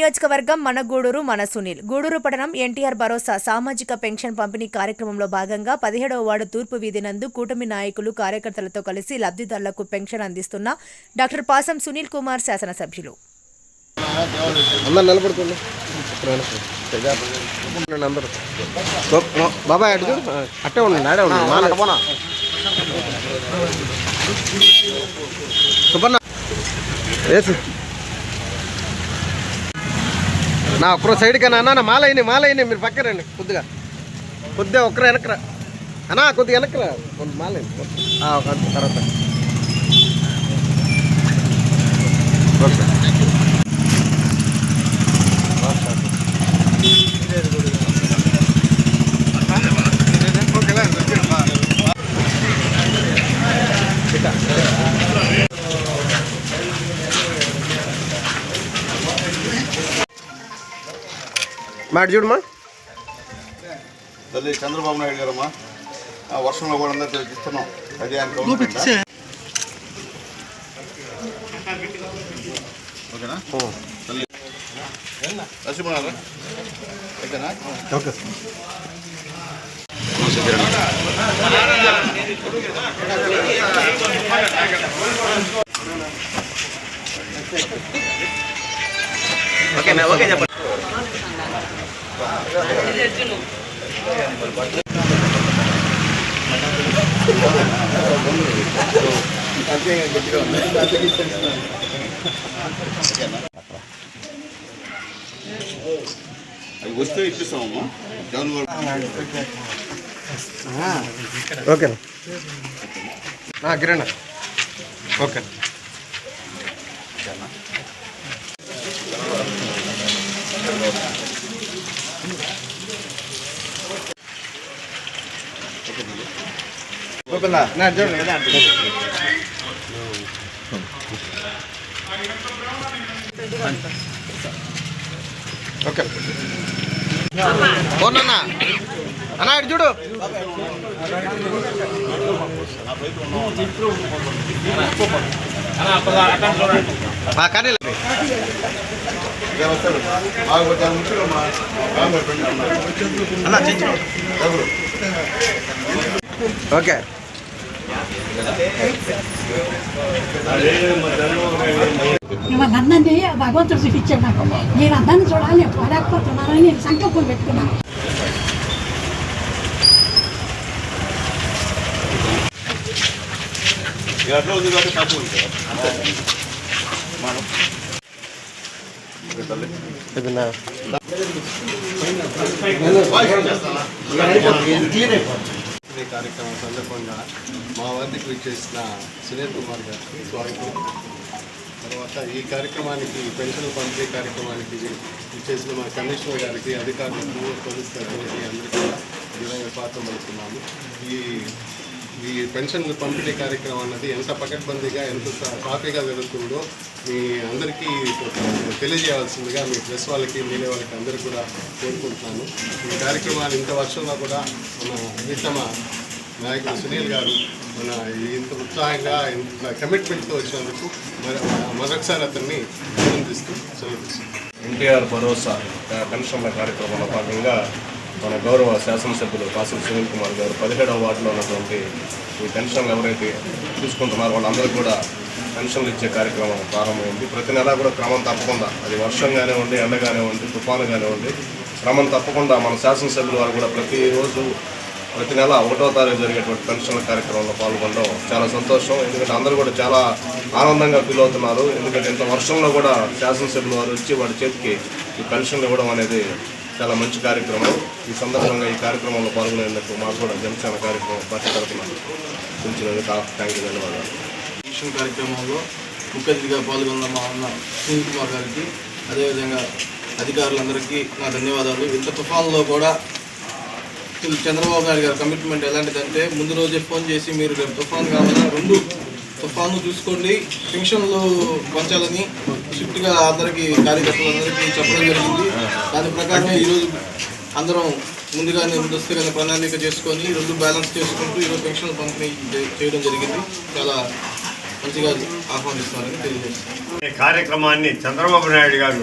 నియోజకవర్గం మన గూడూరు మన సునీల్. గూడూరు పట్టణం ఎన్టీఆర్ భరోసా సామాజిక పెన్షన్ పంపిణీ కార్యక్రమంలో భాగంగా పదిహేడవ వార్డు తూర్పు వీధి నందు కూటమి నాయకులు కార్యకర్తలతో కలిసి లబ్ధిదారులకు పెన్షన్ అందిస్తున్న డాక్టర్ పాసం సునీల్ కుమార్ శాసనసభ్యులు. బాబాయ్ అట్టే ఉండండి నా ఒక్కరో సైడ్కి అన్న అన్న మాల అయినాయి మీరు పక్క రండి కొద్దిగా. కొద్దిగా ఒక్కరు వెనకరా అన్నా కొద్దిగా వెనకరా కొంత మాల ఒక తర్వాత. ఓకే. మాట చూడమ్మా. తల్లి చంద్రబాబు నాయుడు గారమ్మా. ఆ వర్షంలో కూడా అందరూ ఇస్తున్నాం అది ఆయన ఓకేనా? తల్లి. రసిమన్నారా ఓకేనా? ఓకే. అవి వస్తే ఇప్పిస్తామమ్మా Jagan garu okay Kiran okay Thank you. Okay పోనన్నా అన్నా ఇటు చూడు ఆ, కానీ ఇదే వస్తాడు బాగా వచ్చారు ముఖ్యంగా మా బాగా ఫ్రెండ్ ఉన్నారు ఎవరు ఓకే ఇవాళ అన్నది భగవంతుడు చూపించాడు నాకు నేను అద్దాన్ని చూడాలి నేను పోలేకపోతున్నానని నేను సంకల్పం పెట్టుకున్నాను ఇక ఉంది కాబట్టి తక్కువ ఉంది మనం ఈ కార్యక్రమం సందర్భంగా మా వద్దకు విచ్చేసిన సునీల్ కుమార్ గారికి స్వాగతం తర్వాత ఈ కార్యక్రమానికి పెన్షన్ పంపిణీ కార్యక్రమానికి విచ్చేసిన మా కమిషనర్ గారికి అధికారులకు పోలీస్ సిబ్బందికి అందరికీ కూడా విధంగా స్వాగతం పలుకుతున్నాము ఈ ఈ పెన్షన్ పంపిణీ కార్యక్రమం అన్నది ఎంత పకడ్బందీగా ఎంత సాఫీగా జరుగుతుందో మీ అందరికీ తెలియజేయాల్సిందిగా మీ ప్రెస్ వాళ్ళకి మీడియా వాళ్ళకి అందరికీ కూడా కోరుకుంటున్నాను. ఈ కార్యక్రమాలు ఇంత వర్షంలో కూడా మన విషమ నాయకుడు సునీల్ గారు మన ఇంత ఉత్సాహంగా ఇంత కమిట్మెంట్తో వచ్చినందుకు మరి మరొకసారి అతన్ని అభినందిస్తూ సెలవు ఎన్టీఆర్ భరోసా పెన్షన్ల కార్యక్రమంలో భాగంగా మన గౌరవ శాసనసభ్యులు కాసిం సునీల్ కుమార్ గారు పదిహేడవ వార్డులో ఉన్నటువంటి ఈ పెన్షన్లు ఎవరైతే తీసుకుంటున్నారో వాళ్ళందరికీ కూడా పెన్షన్లు ఇచ్చే కార్యక్రమం ప్రారంభమైంది. ప్రతి నెలా కూడా క్రమం తప్పకుండా అది వర్షం కానివ్వండి ఎండ కానివ్వండి తుఫాను కానివ్వండి క్రమం తప్పకుండా మన శాసనసభ్యులు వారు కూడా ప్రతిరోజు ప్రతి నెల ఒకటో తారీఖు జరిగేటువంటి పెన్షన్ల కార్యక్రమంలో పాల్గొనడం చాలా సంతోషం. ఎందుకంటే అందరూ కూడా చాలా ఆనందంగా ఫీల్ అవుతున్నారు. ఎందుకంటే ఇంత వర్షంలో కూడా శాసనసభ్యులు వారు వచ్చి వాడి చేతికి ఈ పెన్షన్లు ఇవ్వడం అనేది చాలా మంచి కార్యక్రమం. ఈ సందర్భంగా ఈ కార్యక్రమంలో పాల్గొనేందుకు మాకు కూడా జనసేన కార్యక్రమం పార్టీ తరఫున పిలిచినందుకు థ్యాంక్ యూ ధన్యవాదాలు. మిషన్ కార్యక్రమంలో ముఖ్య అతిథిగా పాల్గొన్న మా అన్న సునీల్ కుమార్ గారికి అదేవిధంగా అధికారులందరికీ నా ధన్యవాదాలు. ఇంత తుఫాన్లో కూడా చంద్రబాబు నాయుడు గారి కమిట్మెంట్ ఎలాంటిదంటే ముందు రోజే ఫోన్ చేసి మీరు రేపు తుఫాన్ కావాలా? రెండు తుఫాను చూసుకోండి. పెన్షన్లు పంచాలని స్ట్రిక్ట్గా అందరికీ కార్యకర్తలందరికీ చెప్పడం జరిగింది. దాని ప్రకారం ఈరోజు అందరం ముందుగానే ముందస్తుగానే ప్రణాళిక చేసుకొని రెండు బ్యాలెన్స్ చేసుకుంటూ ఈరోజు పెన్షన్ పంపిణీ చేయడం జరిగింది. చాలా మంచిగా ఆహ్వానిస్తున్నారని తెలియజేస్తున్నాను. ఈ కార్యక్రమాన్ని చంద్రబాబు నాయుడు గారు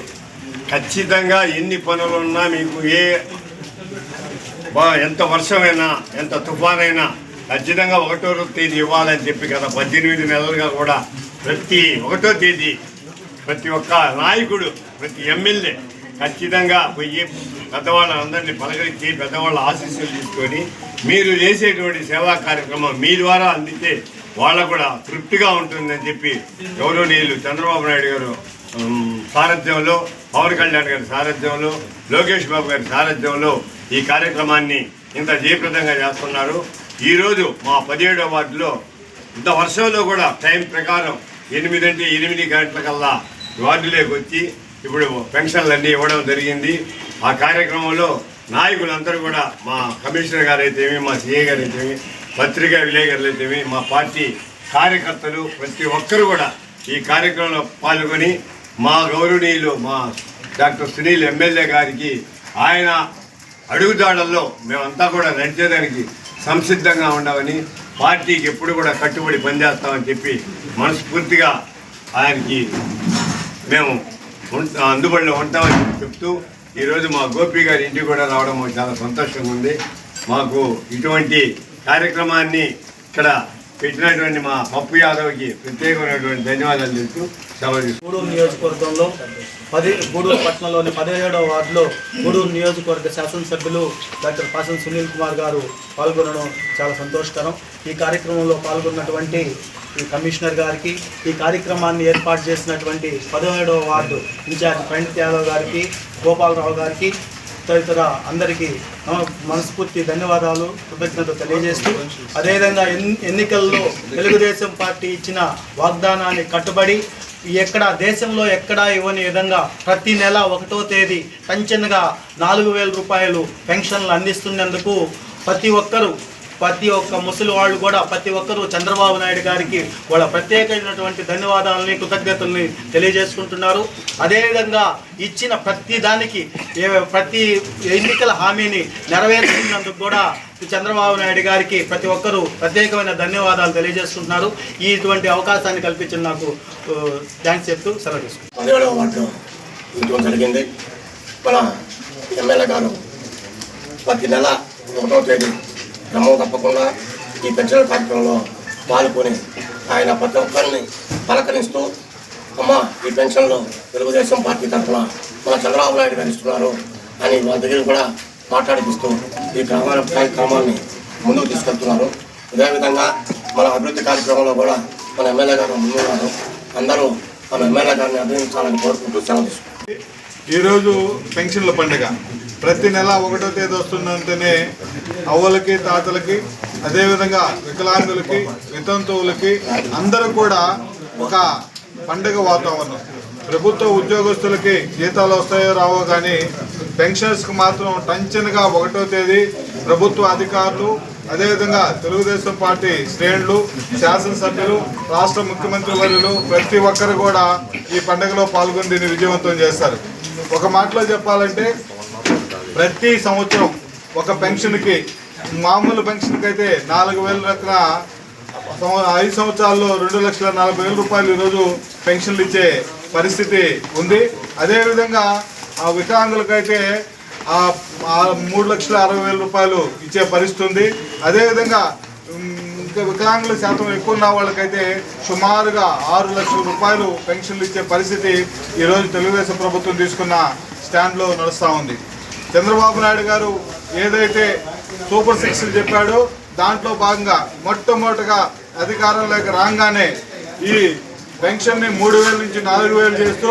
ఖచ్చితంగా ఎన్ని పనులున్నా మీకు ఏ ఎంత వర్షమైనా ఎంత తుఫానైనా ఖచ్చితంగా ఒకటో తేదీ ఇవ్వాలని చెప్పి గత పద్దెనిమిది నెలలుగా కూడా ప్రతి ఒకటో తేదీ ప్రతి ఒక్క నాయకుడు ప్రతి ఎమ్మెల్యే ఖచ్చితంగా పోయి పెద్దవాళ్ళందరినీ పలకరించి పెద్దవాళ్ళ ఆశీస్సులు తీసుకొని మీరు చేసేటువంటి సేవా కార్యక్రమం మీ ద్వారా అందితే వాళ్ళకు కూడా తృప్తిగా ఉంటుందని చెప్పి గౌరవనీయులు చంద్రబాబు నాయుడు గారు సారథ్యంలో పవన్ కళ్యాణ్ గారి సారథ్యంలో లోకేష్ బాబు గారి సారథ్యంలో ఈ కార్యక్రమాన్ని ఇంత జయప్రదంగా చేస్తున్నారు. ఈరోజు మా పదిహేడవ వార్డులో ఇంత వర్షంలో కూడా టైం ప్రకారం ఎనిమిది అంటే ఎనిమిది గంటలకల్లా వార్డులోకి వచ్చి ఇప్పుడు పెన్షన్లన్నీ ఇవ్వడం జరిగింది. ఆ కార్యక్రమంలో నాయకులందరూ కూడా మా కమిషనర్ గారు అయితేమి మా సీఏ గారు అయితేమి పత్రికా విలేకరులు అయితేమి మా పార్టీ కార్యకర్తలు ప్రతి ఒక్కరు కూడా ఈ కార్యక్రమంలో పాల్గొని మా గౌరవనీయులు మా డాక్టర్ సునీల్ ఎమ్మెల్యే గారికి ఆయన అడుగుదాడల్లో మేమంతా కూడా నడిచేదానికి సంసిద్ధంగా ఉండవని పార్టీకి ఎప్పుడు కూడా కట్టుబడి పనిచేస్తామని చెప్పి మనస్ఫూర్తిగా ఆయనకి మేము అందుబాటులో ఉంటామని చెప్తూ ఈరోజు మా గోపి గారి ఇంటికి కూడా రావడం చాలా సంతోషంగా ఉంది. మాకు ఇటువంటి కార్యక్రమాన్ని ఇక్కడ పెట్టినటువంటి మా పప్పు యాదవ్కి ప్రత్యేకమైనటువంటి ధన్యవాదాలు చెప్తూ సెలవు గూడూరు నియోజకవర్గంలో పది గూడూరు పట్టణంలోని పదిహేడవ వార్డులో గూడూరు నియోజకవర్గ శాసనసభ్యులు డాక్టర్ పాసన్ సునీల్ కుమార్ గారు పాల్గొనడం చాలా సంతోషకరం. ఈ కార్యక్రమంలో పాల్గొన్నటువంటి ఈ కమిషనర్ గారికి ఈ కార్యక్రమాన్ని ఏర్పాటు చేసినటువంటి పదిహేడవ వార్డు ఇన్ఛార్జ్ పండిత్ యాదవ్ గారికి గోపాలరావు గారికి తదితర అందరికీ మనస్ఫూర్తి ధన్యవాదాలు కృతజ్ఞత తెలియజేస్తూ అదేవిధంగా ఎన్నికల్లో తెలుగుదేశం పార్టీ ఇచ్చిన వాగ్దానాన్ని కట్టుబడి ఎక్కడ దేశంలో ఎక్కడా ఇవ్వని విధంగా ప్రతి నెల ఒకటో తేదీ పెన్షన్గా నాలుగు వేల రూపాయలు పెన్షన్లు అందిస్తున్నందుకు ప్రతి ఒక్కరూ ప్రతి ఒక్క ముసలి వాళ్ళు కూడా ప్రతి ఒక్కరూ చంద్రబాబు నాయుడు గారికి వాళ్ళ ప్రత్యేకమైనటువంటి ధన్యవాదాలని కృతజ్ఞతల్ని తెలియజేసుకుంటున్నారు. అదేవిధంగా ఇచ్చిన ప్రతి దానికి ఏ- ప్రతి ఎన్నికల హామీని నెరవేర్చినందుకు కూడా చంద్రబాబు నాయుడు గారికి ప్రతి ఒక్కరూ ప్రత్యేకమైన ధన్యవాదాలు తెలియజేసుకుంటున్నారు. ఈ ఇటువంటి అవకాశాన్ని కల్పించిన నాకు థ్యాంక్స్ చెప్తూ సెలవు జరిగింది. మన ఎమ్మెల్యే గారు ప్రతి నెల ఒకటో తేదీ క్రమం తప్పకుండా ఈ పెన్షన్ల కార్యక్రమంలో పాల్గొని ఆయన ప్రతి ఒక్కరిని పలకరిస్తూ అమ్మ ఈ పెన్షన్లు తెలుగుదేశం పార్టీ తరఫున మన చంద్రబాబు నాయుడు గారు ఇస్తున్నారు అని వాళ్ళ దగ్గర కూడా మాట్లాడిపిస్తూ ఈ గ్రామాల కార్యక్రమాన్ని ముందుకు తీసుకెళ్తున్నారు. అదేవిధంగా మన అభివృద్ధి కార్యక్రమంలో కూడా మన ఎమ్మెల్యే గారు ముందున్నారు. అందరూ మన ఎమ్మెల్యే గారిని అభినందించాలని కోరుకుంటూ సెలవు తీసుకుంటారు ఈరోజు పెన్షన్ల పండుగ. ప్రతి నెల ఒకటో తేదీ వస్తుందంటేనే అవ్వలకి తాతలకి అదేవిధంగా వికలాంగులకి వితంతువులకి అందరూ కూడా ఒక పండుగ వాతావరణం. ప్రభుత్వ ఉద్యోగస్తులకి జీతాలు వస్తాయో రావో కానీ పెన్షన్స్కి మాత్రం టంచన్గా ఒకటో తేదీ ప్రభుత్వ అధికారులు అదేవిధంగా తెలుగుదేశం పార్టీ శ్రేణులు శాసనసభ్యులు రాష్ట్ర ముఖ్యమంత్రి వర్యులు ప్రతి ఒక్కరు కూడా ఈ పండుగలో పాల్గొని దీన్ని విజయవంతం చేస్తారు. ఒక మాటలో చెప్పాలంటే ప్రతి సంవత్సరం ఒక పెన్షన్కి మామూలు పెన్షన్కి అయితే నాలుగు వేల రకన ఐదు సంవత్సరాల్లో రెండు లక్షల నలభై వేల రూపాయలు ఈరోజు పెన్షన్లు ఇచ్చే పరిస్థితి ఉంది. అదేవిధంగా ఆ వికలాంగులకైతే ఆ మూడు లక్షల అరవై వేల రూపాయలు ఇచ్చే పరిస్థితి ఉంది. అదేవిధంగా ఇంకా వికలాంగుల శాతం ఎక్కువ ఉన్న వాళ్ళకైతే సుమారుగా ఆరు లక్షల రూపాయలు పెన్షన్లు ఇచ్చే పరిస్థితి ఈరోజు తెలుగుదేశం ప్రభుత్వం తీసుకున్న స్టాండ్లో నడుస్తూ ఉంది. చంద్రబాబు నాయుడు గారు ఏదైతే సూపర్ సిక్స్ చెప్పాడో దాంట్లో భాగంగా మొట్టమొదటిగా అధికారంలోకి రాగానే ఈ పెన్షన్ని మూడు వేల నుంచి నాలుగు వేలు చేస్తూ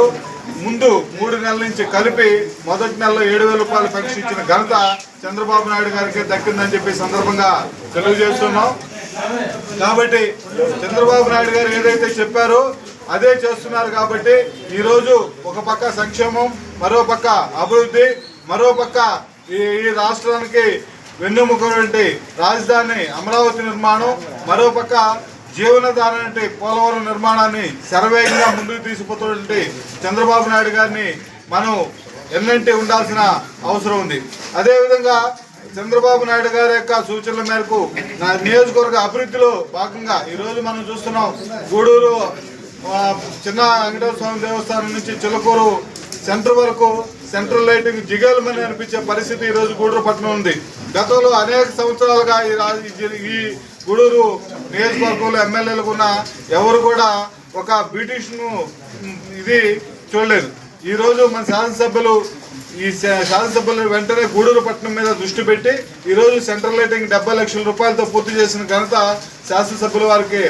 ముందు మూడు నెలల నుంచి కలిపి మొదటి నెలలో ఏడు వేల రూపాయలు పెన్షన్ ఇచ్చిన ఘనత చంద్రబాబు నాయుడు గారికి దక్కిందని చెప్పి సందర్భంగా తెలియజేస్తున్నాం. కాబట్టి చంద్రబాబు నాయుడు గారు ఏదైతే చెప్పారో అదే చేస్తున్నారు కాబట్టి ఈరోజు ఒక పక్క సంక్షేమం మరో పక్క అభివృద్ధి మరోపక్క ఈ ఈ రాష్ట్రానికి వెన్నెముకటువంటి రాజధాని అమరావతి నిర్మాణం మరోపక్క జీవనధార అంటే పోలవరం నిర్మాణాన్ని శరవేగంగా ముందుకు తీసుకుపోతున్నటువంటి చంద్రబాబు నాయుడు గారిని మనం ఎన్నంటి ఉండాల్సిన అవసరం ఉంది. అదేవిధంగా చంద్రబాబు నాయుడు గారి యొక్క సూచనల మేరకు నా నియోజకవర్గ అభివృద్ధిలో భాగంగా ఈరోజు మనం చూస్తున్నాం గూడూరు చిన్న వెంకటేశ్వర స్వామి దేవస్థానం నుంచి చిలకూరు సెంటర్ వరకు సెంట్రల్ లైటింగ్ జిగేలమని అనిపించే పరిస్థితి ఈరోజు గూడూరు పట్టణం ఉంది. గతంలో అనేక సంవత్సరాలుగా ఈ గూడూరు నియోజకవర్గంలో ఎమ్మెల్యేలకు ఉన్న ఎవరు కూడా ఒక బ్రిటిష్ను ఇది చూడలేదు. ఈరోజు మన శాసనసభ్యులు ఈ శాసనసభ్యులు వెంటనే గూడూరు పట్టణం మీద దృష్టి పెట్టి ఈరోజు సెంట్రల్ లైటింగ్ డెబ్బై లక్షల రూపాయలతో పూర్తి చేసిన ఘనత శాసనసభ్యుల వారికి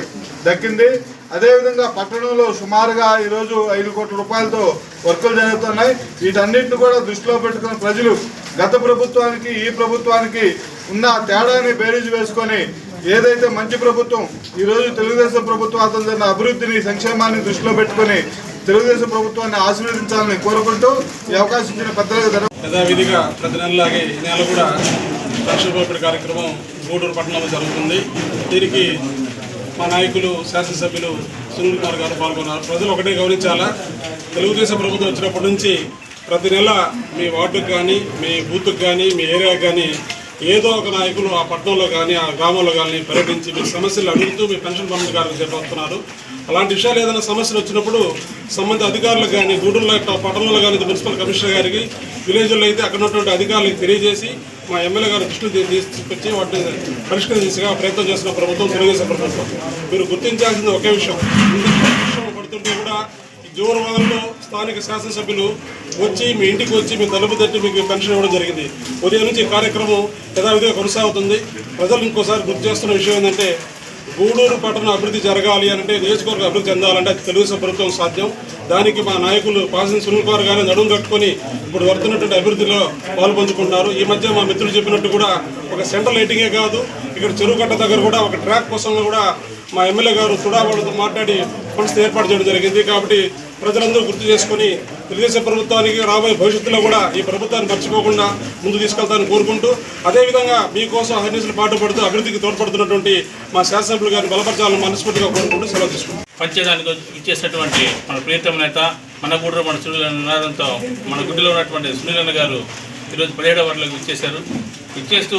దక్కింది. అదేవిధంగా పట్టణంలో సుమారుగా ఈరోజు ఐదు కోట్ల రూపాయలతో వర్కులు జరుగుతున్నాయి. వీటన్నిటిని కూడా దృష్టిలో పెట్టుకున్న ప్రజలు గత ప్రభుత్వానికి ఈ ప్రభుత్వానికి ఉన్న తేడాని బేరీజు వేసుకొని ఏదైతే మంచి ప్రభుత్వం ఈరోజు తెలుగుదేశం ప్రభుత్వం అతను జరిగిన అభివృద్ధిని సంక్షేమాన్ని దృష్టిలో పెట్టుకొని తెలుగుదేశం ప్రభుత్వాన్ని ఆశీర్వదించాలని కోరుకుంటూ ఈ అవకాశం ఇచ్చిన పెద్దలకు యథావిధిగా ప్రతి నెలలాగే ఈ నెల కూడా లక్ష రూపాయల కార్యక్రమం గూడూరు పట్టణంలో జరుగుతుంది. దీనికి మా నాయకులు శాసనసభ్యులు సునీల్ కుమార్ గారు పాల్గొన్నారు. ప్రజలు ఒకటే గమనించాలా? తెలుగుదేశం ప్రభుత్వం వచ్చినప్పటి నుంచి ప్రతి నెల మీ వార్డుకు కానీ మీ బూత్కు కానీ మీ ఏరియాకి కానీ ఏదో ఒక నాయకులు ఆ పట్టణంలో కానీ ఆ గ్రామంలో కానీ పర్యటించి మీ సమస్యలు అడుగుతూ మీ పెన్షన్ పంపిణీ కార్యక్రమం చేపడుతున్నారు. అలాంటి విషయాలు ఏదైనా సమస్యలు వచ్చినప్పుడు సంబంధిత అధికారులకు కానీ గూడూరులో పట్టణంలో కానీ మున్సిపల్ కమిషనర్ గారికి విలేజ్లో అయితే అక్కడ ఉన్నటువంటి అధికారులకు తెలియజేసి మా ఎమ్మెల్యే గారు దృష్టిలో తీసుకొచ్చి వాటిని పరిష్కరించేసిగా ప్రయత్నం చేస్తున్న ప్రభుత్వం తెలుగుదేశం ప్రభుత్వం. మీరు గుర్తించాల్సింది ఒకే విషయం. పడుతుంటే కూడా ఈ స్థానిక శాసనసభ్యులు వచ్చి మీ ఇంటికి వచ్చి మీ తలుపు తట్టి మీకు పెన్షన్ ఇవ్వడం జరిగింది. ఉదయం నుంచి కార్యక్రమం యథావిధిగా కొనసాగుతుంది. ప్రజలు ఇంకోసారి గుర్తు చేస్తున్న విషయం ఏంటంటే గూడూరు పట్టణ అభివృద్ధి జరగాలి అంటే నియోజకవర్గ అభివృద్ధి చెందాలంటే తెలుగుదేశం ప్రభుత్వం సాధ్యం. దానికి మా నాయకులు పాసిన సునీల్ కుమార్ గారిని నడుము కట్టుకొని ఇప్పుడు వస్తున్నటువంటి అభివృద్ధిలో పాల్పంచుకుంటున్నారు. ఈ మధ్య మా మిత్రులు చెప్పినట్టు కూడా ఒక సెంట్రల్ లైటింగే కాదు ఇక్కడ చెరువు కట్ట దగ్గర కూడా ఒక ట్రాక్ కోసం కూడా మా ఎమ్మెల్యే గారు తుడా మాట్లాడి ఫండ్స్ ఏర్పాటు చేయడం జరిగింది. కాబట్టి ప్రజలందరూ గుర్తు చేసుకొని తెలుగుదేశం ప్రభుత్వానికి రాబోయే భవిష్యత్తులో కూడా ఈ ప్రభుత్వాన్ని మర్చిపోకుండా ముందు తీసుకెళ్తానని కోరుకుంటూ అదేవిధంగా మీకోసం అహర్నిశలు పాటుపడుతూ అభివృద్ధికి తోడ్పడుతున్నటువంటి మా శాసనసభ్యులు గారిని బలపరచాలని మనస్ఫూర్తిగా కోరుకుంటూ సెలవు తీసుకుంటాం పంచేదానికి ఇచ్చేసినటువంటి మన ప్రియతమ నేత మన గూడూరు మన సునీల్ నినాదంతో మన గుడ్డిలో ఉన్నటువంటి సునీలన్న గారు ఈరోజు పదిహేడవ వార్డులోకి ఇచ్చేశారు ఇచ్చేస్తూ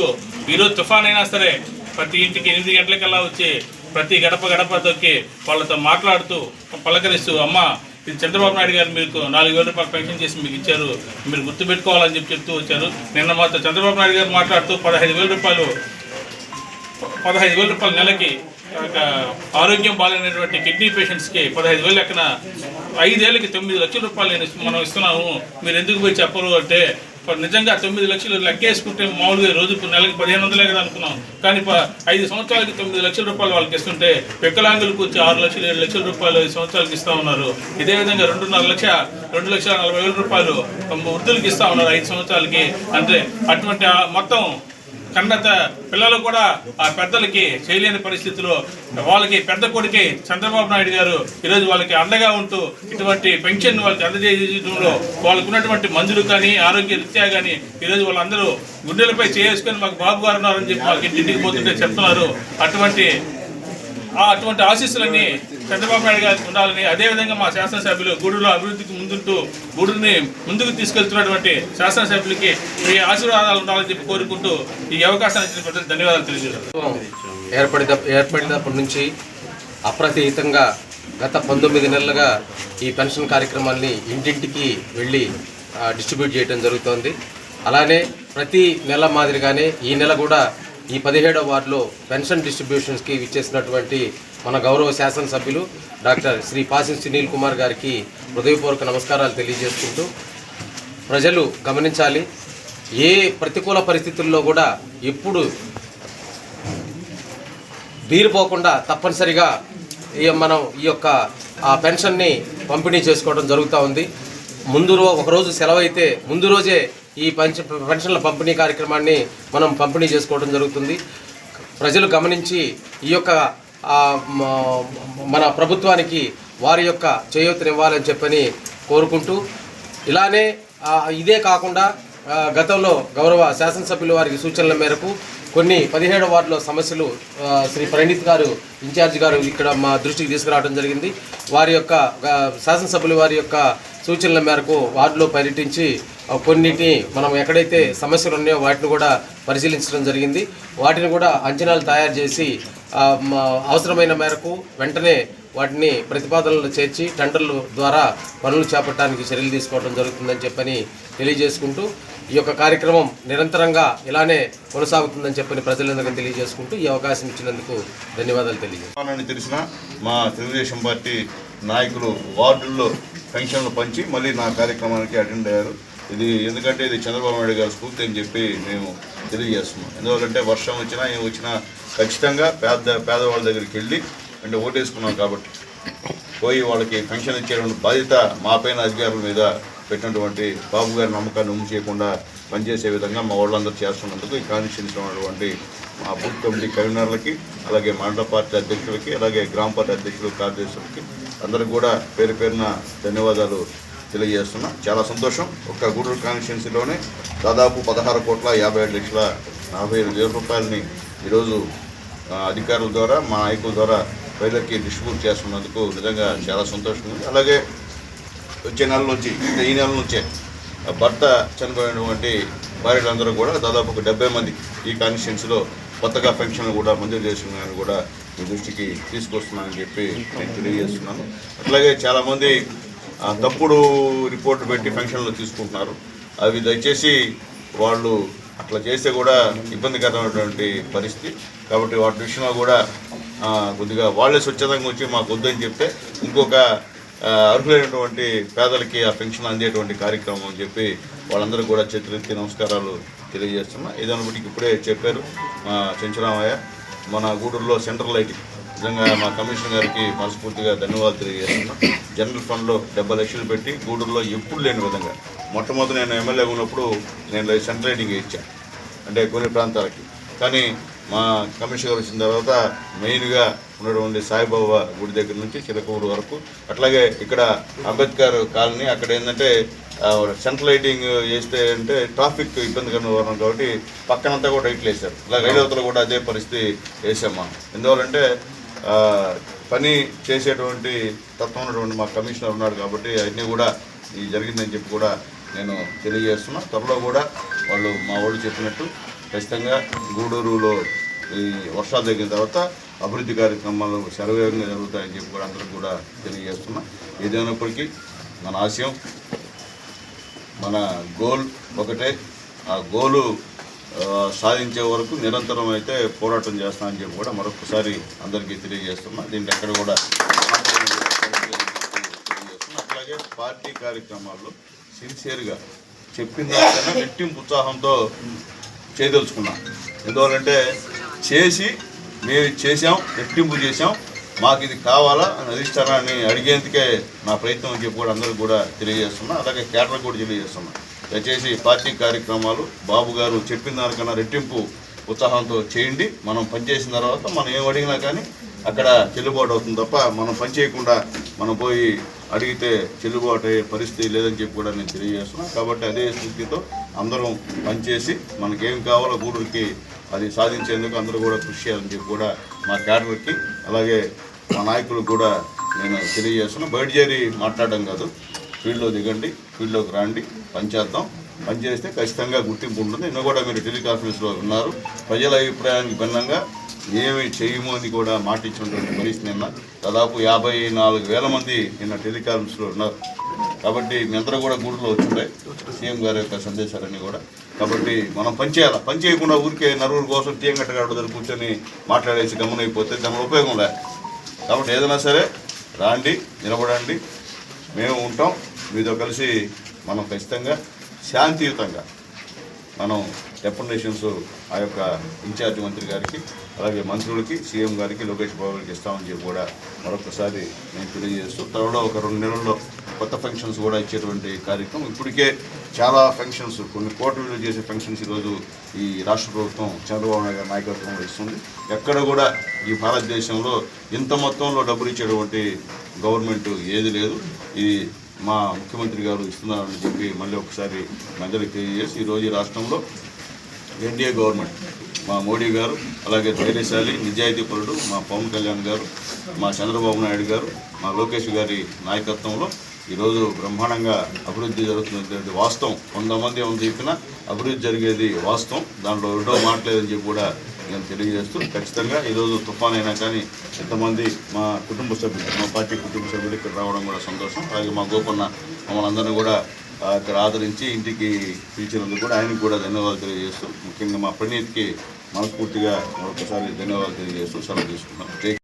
ఈరోజు తుఫాన్ అయినా సరే ప్రతి ఇంటికి ఎనిమిది గంటలకల్లా వచ్చి ప్రతి గడప గడప తొక్కి వాళ్ళతో మాట్లాడుతూ పలకరిస్తూ అమ్మ ఇది చంద్రబాబు నాయుడు గారు మీకు నాలుగు వేల రూపాయలు పెన్షన్ చేసి మీకు ఇచ్చారు మీరు గుర్తుపెట్టుకోవాలని చెప్పి చెప్తూ వచ్చారు. నిన్న మాత్రం చంద్రబాబు నాయుడు గారు మాట్లాడుతూ పదహైదు వేల రూపాయలు పదహైదు వేల రూపాయల నెలకి ఒక ఆరోగ్యం బాగాలేనటువంటి కిడ్నీ పేషెంట్స్కి పదహైదు వేలు లెక్కన ఐదేళ్ళకి తొమ్మిది లక్షల రూపాయలు నేను మనం ఇస్తున్నాము. మీరు ఎందుకు పోయి చెప్పరు అంటే నిజంగా తొమ్మిది లక్షలు లెక్కేసుకుంటే మామూలుగా రోజుకు నెలకి పదిహేను వందలే కదా అనుకున్నాం. కానీ ఐదు సంవత్సరాలకి తొమ్మిది లక్షల రూపాయలు వాళ్ళకి ఇస్తుంటే వికలాంగులకు వచ్చి ఆరు లక్షలు ఏడు లక్షల రూపాయలు ఐదు సంవత్సరాలకి ఇస్తా ఉన్నారు. ఇదే విధంగా రెండున్నర లక్ష రెండు లక్షల నలభై వేల రూపాయలు వృద్ధులకు ఇస్తా ఉన్నారు ఐదు సంవత్సరాలకి. అంటే అటువంటి మొత్తం కన్న పిల్లలు కూడా ఆ పెద్దలకి చేయలేని పరిస్థితిలో వాళ్ళకి పెద్ద కొడుకి చంద్రబాబు నాయుడు గారు ఈరోజు వాళ్ళకి అండగా ఉంటూ ఇటువంటి పెన్షన్ వాళ్ళకి అందజేయడంలో వాళ్ళకు ఉన్నటువంటి మందులు కానీ ఆరోగ్య రీత్యా కానీ ఈరోజు వాళ్ళందరూ గుండెలపై చేసుకొని మాకు బాబు గారు ఉన్నారని చెప్పి మాకు ఇంటికి పోతుంటే చెప్తున్నారు. అటువంటి అటువంటి ఆశీస్సులన్నీ చంద్రబాబు నాయుడు గారికి ఉండాలని అదేవిధంగా మా శాసనసభ్యులు గూడూరులో అభివృద్ధికి ముందుంటూ గూడూరుని ముందుకు తీసుకెళ్తున్నటువంటి శాసనసభ్యులకి మీ ఆశీర్వాదాలు ఉండాలని చెప్పి కోరుకుంటూ ఈ అవకాశాన్ని ఇచ్చిన ప్రజలకు ధన్యవాదాలు తెలియజేస్తాను ఏర్పడిన ఏర్పడినప్పటి నుంచి అప్రతిహితంగా గత పంతొమ్మిది నెలలుగా ఈ పెన్షన్ కార్యక్రమాన్ని ఇంటింటికి వెళ్ళి డిస్ట్రిబ్యూట్ చేయడం జరుగుతోంది. అలానే ప్రతి నెల మాదిరిగానే ఈ నెల కూడా ఈ పదిహేడవ వార్డులో పెన్షన్ డిస్ట్రిబ్యూషన్స్కి ఇచ్చేసినటువంటి మన గౌరవ శాసనసభ్యులు డాక్టర్ శ్రీ పాసిన్ సునీల్ కుమార్ గారికి హృదయపూర్వక నమస్కారాలు తెలియజేసుకుంటూ ప్రజలు గమనించాలి ఏ ప్రతికూల పరిస్థితుల్లో కూడా ఎప్పుడు బీరిపోకుండా తప్పనిసరిగా ఈ మనం ఈ యొక్క ఆ పెన్షన్ని పంపిణీ చేసుకోవడం జరుగుతూ ఉంది. ముందు రో ఒకరోజు సెలవు అయితే ముందు రోజే ఈ పెన్షన్ పెన్షన్ల పంపిణీ కార్యక్రమాన్ని మనం పంపిణీ చేసుకోవడం జరుగుతుంది. ప్రజలు గమనించి ఈ యొక్క మన ప్రభుత్వానికి వారి యొక్క చేయూతనివ్వాలని చెప్పని కోరుకుంటూ ఇలానే ఇదే కాకుండా గతంలో గౌరవ శాసనసభ్యులు వారికి సూచనల మేరకు కొన్ని పదిహేడు వార్డులో సమస్యలు శ్రీ ప్రణీత్ గారు ఇన్ఛార్జ్ గారు ఇక్కడ మా దృష్టికి తీసుకురావడం జరిగింది. వారి యొక్క శాసనసభ్యులు వారి యొక్క సూచనల మేరకు వార్డులో పర్యటించి కొన్నిటిని మనం ఎక్కడైతే సమస్యలు ఉన్నాయో వాటిని కూడా పరిశీలించడం జరిగింది. వాటిని కూడా అంచనాలు తయారు చేసి అవసరమైన మేరకు వెంటనే వాటిని ప్రతిపాదనలు చేర్చి టెండర్ల ద్వారా పనులు చేపట్టడానికి చర్యలు తీసుకోవడం జరుగుతుందని చెప్పని తెలియజేసుకుంటూ ఈ యొక్క కార్యక్రమం నిరంతరంగా ఇలానే కొనసాగుతుందని చెప్పని ప్రజలందరికీ తెలియజేసుకుంటూ ఈ అవకాశం ఇచ్చినందుకు ధన్యవాదాలు తెలియజేస్తాను తెలిసిన మా తెలుగుదేశం పార్టీ నాయకులు వార్డుల్లో పెన్షన్లు పంచి మళ్ళీ నా కార్యక్రమానికి అటెండ్ అయ్యారు. ఇది ఎందుకంటే ఇది చంద్రబాబు నాయుడు గారి స్ఫూర్తి అని చెప్పి మేము తెలియజేస్తున్నాం. ఎందువల్లంటే వర్షం వచ్చినా ఏం వచ్చినా ఖచ్చితంగా పేద పేదవాళ్ళ దగ్గరికి వెళ్ళి అంటే ఓటేసుకున్నాం కాబట్టి పోయి వాళ్ళకి పెన్షన్ ఇచ్చేటువంటి బాధ్యత మా పైన అధికారుల మీద పెట్టినటువంటి బాబు గారి నమ్మకాన్ని ఉమ్ము చేయకుండా పనిచేసే విధంగా మా వాళ్ళందరూ చేస్తున్నందుకు ఈ కాన్స్టిట్యూన్సీలో ఉన్నటువంటి మా బూత్ కమిటీ కన్వీనర్లకి అలాగే మండల పార్టీ అధ్యక్షులకి అలాగే గ్రామ పార్టీ అధ్యక్షులు కార్యదర్శులకి అందరికి కూడా పేరు పేరున ధన్యవాదాలు తెలియజేస్తున్నా. చాలా సంతోషం. ఒక్క గూడూరు కాన్స్టిట్యున్సీలోనే దాదాపు పదహారు కోట్ల యాభై ఏడు లక్షల నలభై ఐదు వేల రూపాయలని ఈరోజు అధికారుల ద్వారా మా నాయకుల ద్వారా ప్రజలకి డిస్ట్రిబ్యూట్ చేస్తున్నందుకు నిజంగా చాలా సంతోషం ఉంది. అలాగే వచ్చే నెల నుంచి ఈ నెల నుంచే భర్త చనిపోయినటువంటి భార్యలందరూ కూడా దాదాపు ఒక డెబ్బై మంది ఈ కాన్స్టిట్యున్సీలో కొత్తగా పెన్షన్లు కూడా మంజూరు చేస్తున్నాయని కూడా మీ దృష్టికి తీసుకొస్తున్నానని చెప్పి నేను తెలియజేస్తున్నాను. అట్లాగే చాలామంది తప్పుడు రిపోర్ట్ పెట్టి పెన్షన్లు తీసుకుంటున్నారు. అవి దయచేసి వాళ్ళు అట్లా చేస్తే కూడా ఇబ్బందికరమైనటువంటి పరిస్థితి. కాబట్టి వాటి విషయంలో కూడా కొద్దిగా వాళ్ళే స్వచ్ఛందంగా వచ్చి మాకు వద్దని చెప్తే ఇంకొక అర్హులైనటువంటి పేదలకి ఆ పెన్షన్ అందేటువంటి కార్యక్రమం అని చెప్పి వాళ్ళందరూ కూడా చేతులెత్తి నమస్కారాలు తెలియజేస్తున్నా. ఏదైనా బట్టి ఇప్పుడే చెప్పారు మా చెంచురామయ్య. మన గూడూరులో సెంట్రల్ లైటింగ్. నిజంగా మా కమిషనర్ గారికి మనస్ఫూర్తిగా ధన్యవాదాలు తెలియజేస్తున్నా. జనరల్ ఫండ్లో డెబ్బై లక్షలు పెట్టి గూడూరులో ఎప్పుడు లేని విధంగా మొట్టమొదటి నేను ఎమ్మెల్యే ఉన్నప్పుడు నేను సెంట్రల్ లైటింగ్ ఇచ్చాను అంటే కొన్ని ప్రాంతాలకి. కానీ మా కమిషనర్ గారు వచ్చిన తర్వాత మెయిన్గా ఉన్నటువంటి సాయిబాబా గుడి దగ్గర నుంచి చిలకూరు వరకు అట్లాగే ఇక్కడ అంబేద్కర్ కాలనీ అక్కడ ఏంటంటే సెంట్రల్ లైటింగ్ చేస్తే అంటే ట్రాఫిక్ ఇబ్బందికరంగా ఉన్నాం కాబట్టి పక్కనంతా కూడా లైట్లు వేశారు ఇలా రైలు కూడా అదే పరిస్థితి వేసాం ఎందువల్లంటే పని చేసేటువంటి తత్వం ఉన్నటువంటి మా కమిషనర్ ఉన్నాడు కాబట్టి అవన్నీ కూడా ఈ జరిగిందని చెప్పి కూడా నేను తెలియజేస్తున్నా. త్వరలో కూడా వాళ్ళు మా వాళ్ళు చెప్పినట్టు ఖచ్చితంగా గూడూరులో ఈ వర్షాలు తగ్గిన తర్వాత అభివృద్ధి కార్యక్రమాలు శరవేగంగా జరుగుతాయని చెప్పి కూడా అందరికి కూడా తెలియజేస్తున్నా. ఏదైనప్పటికీ మన ఆశయం మన గోల్ ఒకటే. ఆ గోలు సాధించే వరకు నిరంతరం అయితే పోరాటం చేస్తామని చెప్పి కూడా మరొకసారి అందరికీ తెలియజేస్తున్నా. దీంట్లో ఎక్కడ కూడా అట్లాగే పార్టీ కార్యక్రమాల్లో సిన్సియర్గా చెప్పిన దానికన్నా రెట్టింపు ఉత్సాహంతో చేయదలుచుకున్నాం. ఎందువల్లంటే చేసి మేము చేసాం రెట్టింపు చేసాం మాకు ఇది కావాలా అని అధిష్టానాన్ని అడిగేందుకే నా ప్రయత్నం అని చెప్పి కూడా అందరికీ కూడా తెలియజేస్తున్నా. అలాగే కేటర్ కూడా తెలియజేస్తున్నాను దయచేసి పార్టీ కార్యక్రమాలు బాబు గారు చెప్పిన దానికన్నా రెట్టింపు ఉత్సాహంతో చేయండి. మనం పనిచేసిన తర్వాత మనం ఏం అడిగినా కానీ అక్కడ చెల్లుబాటు అవుతుంది తప్ప మనం పని చేయకుండా మనం పోయి అడిగితే చెల్లుబాటు అయ్యే పరిస్థితి లేదని చెప్పి కూడా నేను తెలియజేస్తున్నాను కాబట్టి అదే స్థితితో అందరం పనిచేసి మనకేం కావాలో గూడూరుకి అది సాధించేందుకు అందరూ కూడా కృషి చేయాలని చెప్పి కూడా మా క్యాడర్కి అలాగే మా నాయకులకు కూడా నేను తెలియజేస్తున్నాను బయట చేరి మాట్లాడడం కాదు. ఫీల్డ్లో దిగండి ఫీల్డ్లోకి రండి పనిచేద్దాం పనిచేస్తే ఖచ్చితంగా గుర్తింపు ఉంటుంది. నిన్న కూడా మీరు టెలికాన్ఫరెన్స్లో ఉన్నారు. ప్రజల అభిప్రాయానికి భిన్నంగా ఏమి చేయము అని కూడా మాట ఇచ్చినటువంటి పరిస్థితి నిన్న. దాదాపు యాభై నాలుగు వేల మంది నిన్న టెలికాన్ఫరెన్స్లో ఉన్నారు. కాబట్టి మీ అందరూ కూడా గూడులో వచ్చింటాయి సీఎం గారి యొక్క సందేశాలన్నీ కూడా. కాబట్టి మనం పనిచేయాలి పని చేయకుండా ఊరికే నలుగురు కోసం టీఎం కట్టగాడు కూర్చొని మాట్లాడేసి గమనైపోతే దాని ఉపయోగం లే. కాబట్టి ఏదైనా సరే రాండి నిలబడండి. మేము ఉంటాం. మీతో కలిసి మనం ఖచ్చితంగా శాంతియుతంగా మనం డెప్యుటేషన్స్ ఆ యొక్క ఇన్ఛార్జ్ మంత్రి గారికి అలాగే మంత్రులకి సీఎం గారికి లోకేష్ బాబు గారికి ఇస్తామని చెప్పి కూడా మరొకసారి నేను తెలియజేస్తూ త్వరలో ఒక రెండు నెలల్లో కొత్త ఫంక్షన్స్ కూడా ఇచ్చేటువంటి కార్యక్రమం. ఇప్పటికే చాలా ఫంక్షన్స్ కొన్ని కోట్ల విలువ చేసే ఫంక్షన్స్ ఈరోజు ఈ రాష్ట్ర ప్రభుత్వం చంద్రబాబు నాయుడు గారి నాయకత్వంలో ఇస్తుంది ఎక్కడ కూడా ఈ భారతదేశంలో ఇంత మొత్తంలో డబ్బులు ఇచ్చేటువంటి గవర్నమెంట్ ఏది లేదు. ఇది మా ముఖ్యమంత్రి గారు ఇస్తున్నారని చెప్పి మళ్ళీ ఒకసారి మందరికి తెలియజేసి ఈరోజు రాష్ట్రంలో ఎన్డీఏ గవర్నమెంట్ మా మోడీ గారు అలాగే ధైర్యశాలి నిజాయితీపరుడు మా పవన్ కళ్యాణ్ గారు మా చంద్రబాబు నాయుడు గారు మా లోకేష్ గారి నాయకత్వంలో ఈరోజు బ్రహ్మాండంగా అభివృద్ధి జరుగుతున్నటువంటి వాస్తవం. కొంతమంది ఏమని చెప్పినా అభివృద్ధి జరిగేది వాస్తవం. దాంట్లో రెండో మాట్లేదని చెప్పి కూడా నేను తెలియజేస్తూ ఖచ్చితంగా ఈరోజు తుఫాన్ అయినా కానీ ఎంతమంది మా కుటుంబ సభ్యులు మా పార్టీ కుటుంబ సభ్యులు ఇక్కడ రావడం కూడా సంతోషం. అలాగే మా గోపన్న మమ్మల్ని అందరినీ కూడా ఇక్కడ ఆదరించి ఇంటికి పిలిచినందుకు కూడా ఆయనకు కూడా ధన్యవాదాలు తెలియజేస్తూ ముఖ్యంగా మా ప్రణీత్కి మనస్ఫూర్తిగా మరొకసారి ధన్యవాదాలు తెలియజేస్తూ సెలవు తీసుకున్నాం